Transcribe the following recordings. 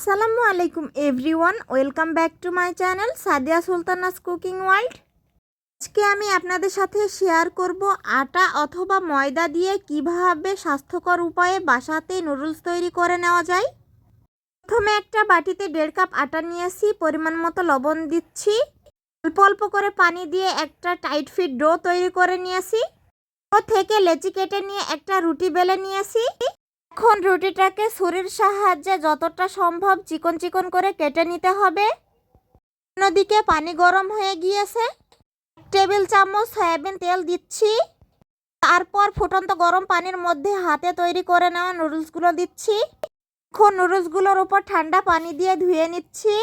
আসসালামু আলাইকুম everyone, welcome back to my channel Sadia Sultana's cooking world. আজকে আমি আপনাদের সাথে শেয়ার করব আটা অথবা ময়দা দিয়ে কীভাবে স্বাস্থ্যকর উপায়ে বাসাতে নুডলস তৈরি করে নেওয়া যায়। প্রথমে একটা বাটিতে দেড় কাপ আটা নিয়েছি, পরিমাণ মতো লবণ দিচ্ছি। অল্প অল্প করে পানি দিয়ে একটা টাইট ফিট ডো তৈরি করে নিয়েছি। ও থেকে লেচি কেটে নিয়ে একটা রুটি বেলে নিয়েছি। এখন রুটিটাকে ছুরির সাহায্যে যতটা সম্ভব চিকন চিকন করে কেটে নিতে হবে। অন্যদিকে পানি গরম হয়ে গিয়েছে। টেবিল চামচ সয়াবিন তেল দিচ্ছি। তারপর ফুটন্ত গরম পানির মধ্যে হাতে তৈরি করে নেওয়া নুডলসগুলো দিচ্ছি। এখন নুডলসগুলোর উপর ঠান্ডা পানি দিয়ে ধুয়ে নিচ্ছি।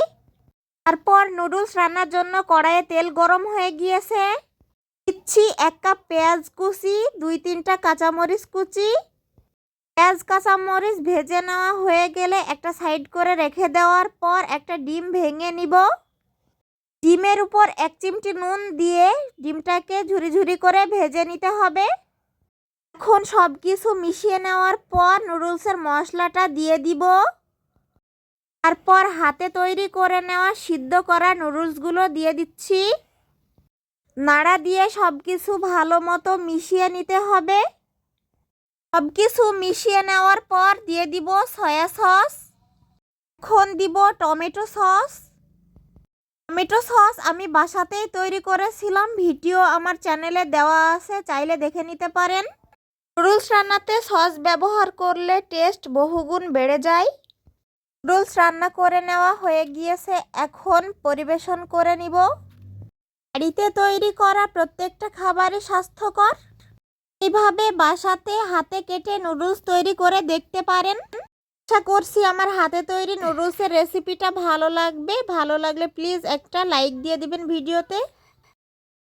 তারপর নুডলস রান্নার জন্য কড়াইয়ে তেল গরম হয়ে গিয়েছে। দিচ্ছি এক কাপ পেঁয়াজ কুচি, দুই তিনটা কাঁচামরিচ কুচি। পেঁয়াজ কাঁচামরিচ ভেজে নেওয়া হয়ে গেলে একটা সাইড করে রেখে দেওয়ার পর একটা ডিম ভেঙে নিব। ডিমের উপর এক চিমটি নুন দিয়ে ডিমটাকে ঝুরি ঝুরি করে ভেজে নিতে হবে। এখন সব কিছু মিশিয়ে নেওয়ার পর নুডলসের মশলাটা দিয়ে দিব। তারপর হাতে তৈরি করে নেওয়া সিদ্ধ করা নুডলসগুলো দিয়ে দিচ্ছি। নাড়া দিয়ে সব কিছু ভালো মতো মিশিয়ে নিতে হবে। সব কিছু মিশিয়ে নেওয়ার পর দিয়ে দিব সয়া সস। এখন দিব টমেটো সস। টমেটো সস আমি বাসাতেই তৈরি করেছিলাম। ভিডিও আমার চ্যানেলে দেওয়া আছে, চাইলে দেখে নিতে পারেন। নুডলস রান্নাতে সস ব্যবহার করলে টেস্ট বহুগুণ বেড়ে যায়। নুডলস রান্না করে নেওয়া হয়ে গিয়েছে, এখন পরিবেশন করে নিব। বাড়িতে তৈরি করা প্রত্যেকটা খাবারই স্বাস্থ্যকর। এইভাবে বাসাতে হাতে কেটে নুডলস তৈরি করে দেখতে পারেন। আশা করছি আমার হাতে তৈরি নুডলসের রেসিপিটা ভালো লাগবে। ভালো লাগলে প্লিজ একটা লাইক দিয়ে দিবেন ভিডিওতে